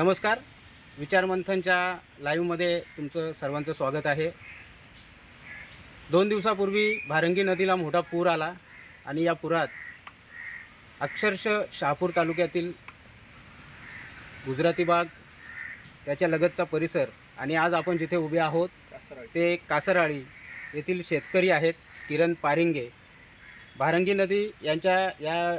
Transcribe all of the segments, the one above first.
नमस्कार. विचारमंथनच्या लाईव्हमध्ये तुमचं सर्वांचं स्वागत आहे. दोन दिवसापूर्वी भारंगी नदीला मोठा पूर आला आणि या पुरात अक्षरशः शहापूर तालुक्यातील गुजराती बाग त्याच्या लगतचा परिसर आणि आज आपण जिथे उभे आहोत ते कासराळी येथील शेतकरी आहेत किरण पारिंगे. भारंगी नदी यांच्या या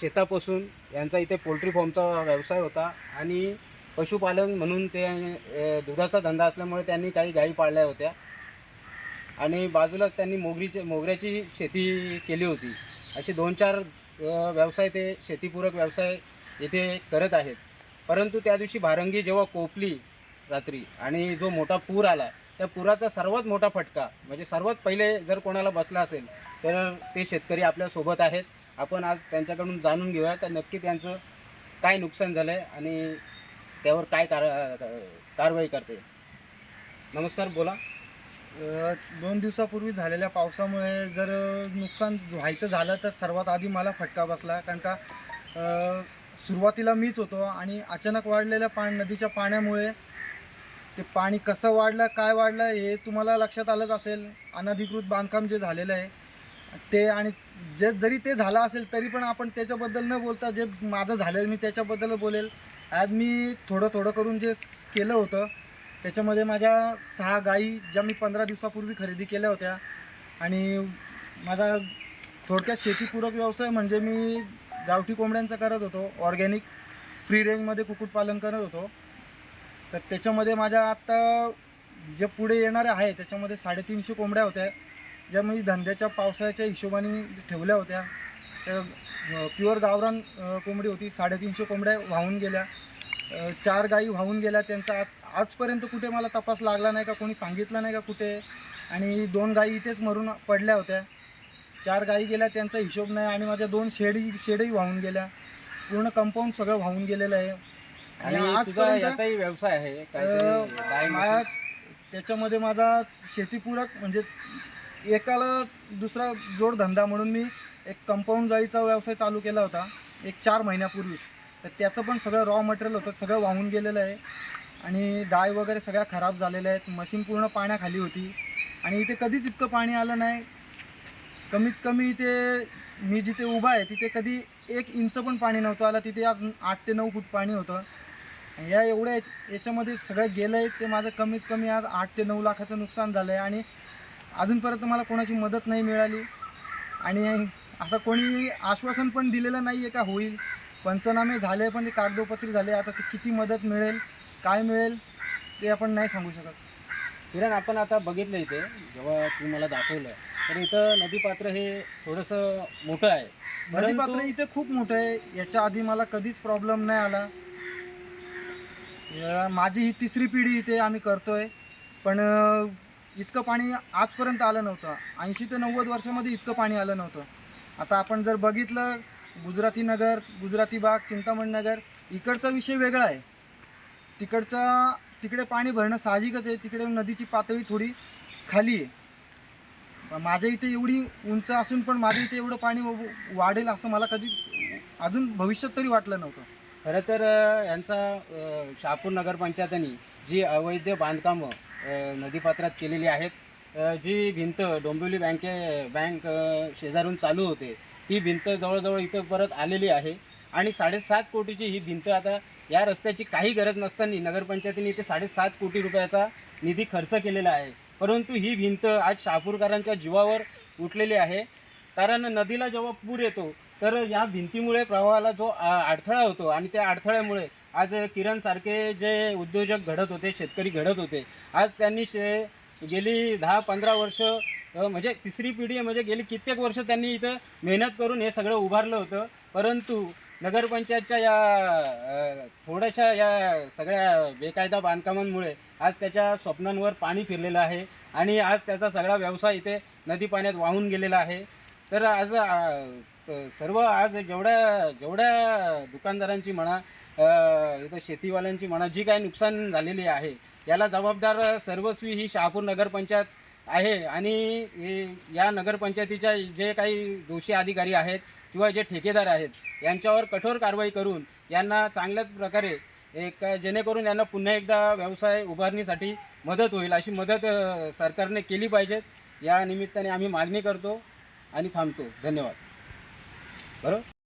शेतापासून यांचा इथे पोल्ट्री फॉर्मचा व्यवसाय होता आणि पशुपालन म्हणून ते अ, दुधाचा धंदा असल्यामुळे त्यांनी काही गायी पाळल्या होत्या. आणि बाजूला त्यांनी मोगरीचे मोगऱ्याची शेती केली होती. असे दोन चार अ, व्यवसाय ते शेतीपूरक व्यवसाय इथे करत आहेत. परंतु त्या दिवशी भारंगी जेव्हा कोपली रात्री आणि जो मोठा पूर आला त्या पुराचा सर्वात मोठा फटका म्हणजे सर्वात पहिले जर कोणाला बसला असेल तर ते शेतकरी आपल्यासोबत आहेत. आपण आज त्यांच्याकडून जाणून घेऊया तर नक्की त्यांचं काय नुकसान झालं आहे आणि त्यावर काय कार कारवाई करते? नमस्कार बोला. अ, दोन दिवसापूर्वी झालेल्या पावसामुळे जर नुकसान व्हायचं झालं तर सर्वात आधी मला फटका बसला कारण का अ, सुरुवातीला मीच होतो आणि अचानक वाढलेल्या पा नदीच्या पाण्यामुळे ते पाणी कसं वाढलं काय वाढलं हे तुम्हाला लक्षात आलंच असेल. अनधिकृत बांधकाम जे झालेलं आहे ते आणि जे जरी ते झालं असेल तरी पण आपण त्याच्याबद्दल न बोलता जे माझं झालं मी त्याच्याबद्दल बोलेल. आज मी थोडं थोडं करून जे केलं होतं त्याच्यामध्ये माझ्या सहा गायी ज्या मी पंधरा दिवसापूर्वी खरेदी केल्या होत्या आणि माझा थोडक्यात शेतीपूरक व्यवसाय म्हणजे मी गावठी कोंबड्यांचा करत होतो ऑर्गॅनिक फ्री रेंजमध्ये कुक्कुटपालन करत होतो. तर त्याच्यामध्ये माझ्या आत्ता जे पुढे येणारे आहे त्याच्यामध्ये साडेतीनशे कोंबड्या होत्या ज्या मी धंद्याच्या पावसाळ्याच्या हिशोबाने ठेवल्या होत्या. प्युअर गावरान कोंबडी होती. साडेतीनशे कोंबड्या वाहून गेल्या. चार गायी वाहून गेल्या. त्यांचा आज आजपर्यंत कुठे मला तपास लागला नाही का? कोणी सांगितलं नाही का कुठे? आणि दोन गायी इथेच मरून पडल्या होत्या. चार गायी गेल्या त्यांचा हिशोब नाही आणि माझ्या दोन शेडी शेडही वाहून गेल्या. पूर्ण कंपाऊंड सगळं वाहून गेलेलं आहे. आणि आजपर्यंत व्यवसाय आहे. त्याच्यामध्ये माझा शेतीपूरक म्हणजे एकाला दुसरा जोडधंदा म्हणून मी एक कंपाऊंड जाळीचा व्यवसाय चालू केला होता एक चार महिन्यापूर्वीच. तर त्याचं पण सगळं रॉ मटेरियल होतं सगळं वाहून गेलेलं आहे. आणि डाय वगैरे सगळ्या खराब झालेल्या आहेत मशीन पूर्ण पाण्याखाली होती. आणि इथे कधीच इतकं पाणी आलं नाही. कमीत कमी इथे मी जिथे उभा आहे तिथे कधी एक इंच पण पाणी नव्हतं आलं. तिथे आज आठ ते नऊ फूट पाणी होतं. या एवढ्या याच्यामध्ये सगळं गेलं आहे ते माझं कमीत कमी आज आठ ते नऊ लाखाचं नुकसान झालं आहे आणि अजूनपर्यंत मला कोणाची मदत नाही मिळाली. आणि असं कोणी आश्वासन पण दिलेलं नाही आहे का होईल? पंचनामे झाले पण ते कागदोपत्री झाले. आता ते किती मदत मिळेल काय मिळेल ते आपण नाही सांगू शकत. किरण आपण आता बघितलं इथे जेव्हा तू मला दाखवलं तर इथं नदीपात्र हे थोडंसं मोठं आहे. नदीपात्र इथे खूप मोठं आहे. याच्या आधी मला कधीच प्रॉब्लेम नाही आला. या- माझी ही तिसरी पिढी इथे आम्ही करतोय. पण इतकं पाणी आजपर्यंत आलं नव्हतं. ऐंशी ते नव्वद वर्षामध्ये इतकं पाणी आलं नव्हतं. आता आपण जर बघितलं गुजराती नगर गुजराती बाग चिंतामण नगर इकडचा विषय वेगळा आहे. तिकडचा तिकडे पाणी भरणं साहजिकच आहे. तिकडे नदीची पातळी थोडी खाली आहे. माझ्या इथे एवढी उंच असून पण माझ्या इथे एवढं पाणी वाढेल असं मला कधी अजून भविष्यात तरी वाटलं नव्हतं. खरं तर यांचा शहापूर नगरपंचायतीने जी अवैध बांधकामं नदीपात्रात केलेली आहेत जी भिंत डोंबिवली बँके बँक शेजारून चालू होते ही भिंत जवळजवळ इथं परत आलेली आहे. आणि साडेसात कोटीची ही भिंत आता या रस्त्याची काही गरज नसताना नगरपंचायतीने इथे साडेसात कोटी रुपयाचा निधी खर्च केलेला आहे. परंतु ही भिंत आज शहापूरकरांच्या जीवावर उठलेली आहे. कारण नदीला जेव्हा पूर येतो तर या भिंतीमुळे प्रवाहाला जो आ, अडथळा होतो आणि त्या अडथळ्यामुळे आज किरणसारखे जे उद्योजक घडत होते शेतकरी घडत होते आज त्यांनी शे गेली दहा पंधरा वर्ष म्हणजे तिसरी पिढी म्हणजे गेली कित्येक वर्ष त्यांनी इथं मेहनत करून हे सगळं उभारलं होतं. परंतु नगरपंचायतच्या या थोड्याशा या सगळ्या बेकायदा बांधकामांमुळे आज त्याच्या स्वप्नांवर पाणी फिरलेलं आहे आणि आज त्याचा सगळा व्यवसाय इथे नदी पाण्यात वाहून गेलेला आहे. तर आज सर्व आज जेवढ्या जेवढ्या दुकानदारांची म्हणा इथं शेतीवाल्यांची म्हणा जी काही नुकसान झालेली आहे याला जबाबदार सर्वस्वी ही शहापूर नगरपंचायत आहे आणि या नगरपंचायतीच्या जे काही दोषी अधिकारी आहेत किंवा जे ठेकेदार आहेत यांच्यावर कठोर कारवाई करून यांना चांगल्या प्रकारे एक जेणेकरून यांना पुन्हा एकदा व्यवसाय उभारणीसाठी मदत होईल अशी मदत सरकारने केली पाहिजे. या निमित्ताने आम्ही मागणी करतो आणि थांबतो. धन्यवाद. ¿Claro?